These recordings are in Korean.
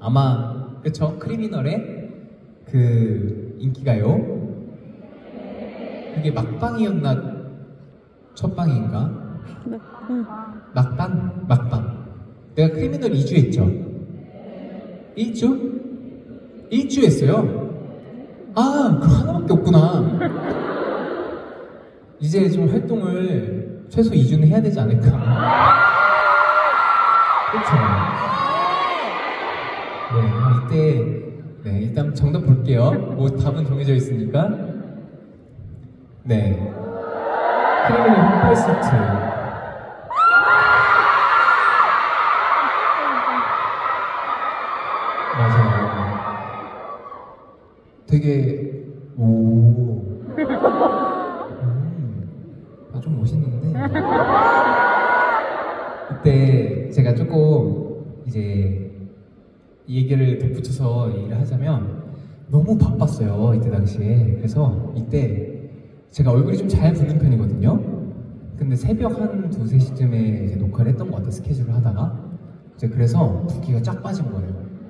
아마 그쵸? 크리미널의 그 인기가요? 그게 막방이었나? 첫방인가? 막방. 막방. 내가 크리미널 2주 했죠? 1주? 1주 했어요? 아 그거 하나밖에 없구나. 이제 좀 활동을 최소 2주는 해야 되지 않을까? 그쵸 네, 이때 네, 일단 정답 볼게요. 뭐 답은 정해져 있으니까. 네. 크리미널 흑발 세트. 맞아요. 되게 오. 음, 아, 좀 멋있는데. 그때 제가 조금 이제 이 얘기를 덧붙여서 얘기를 하자면 너무 바빴어요 이때 당시에. 그래서 이때 제가 얼굴이 좀 잘 붓는 편이거든요. 근데 새벽 한 두세 시쯤에 이제 녹화를 했던 것 같아요 스케줄을 하다가. 이제 그래서 붓기가 쫙 빠진 거예요.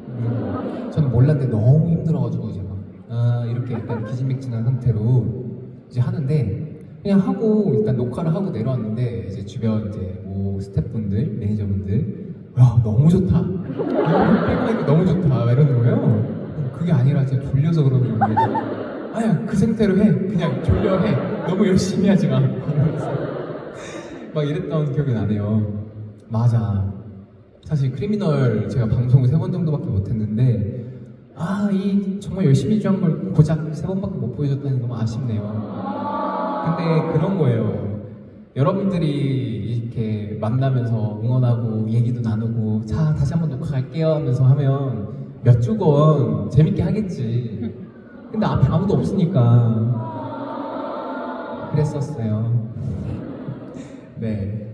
음, 저는 몰랐는데 너무 힘들어가지고 이제 막 아, 이렇게 약간 기진맥진한 상태로 이제 하는데 그냥 하고 일단 녹화를 하고 내려왔는데 이제 주변 이제 뭐 스태프분들 매니저분들 야 너무 좋다 아, 너무 좋다. 막 이러는 거예요. 그게 아니라 제가 졸려서 그러는 건데 아야 그 상태로 해. 그냥 졸려 해. 너무 열심히 하지 마. 막 이랬던 기억이 나네요. 맞아. 사실 크리미널 제가 방송을 세 번 정도밖에 못했는데 아 이 정말 열심히 한 걸 고작 세 번밖에 못 보여줬다니 너무 아쉽네요. 근데 그런 거예요. 여러분들이 이렇게 만나면서 응원하고 얘기도 나누고 자 다시 한번 녹화 갈게요 하면서 하면 몇 주건 재밌게 하겠지. 근데 앞에 아무도 없으니까 그랬었어요. 네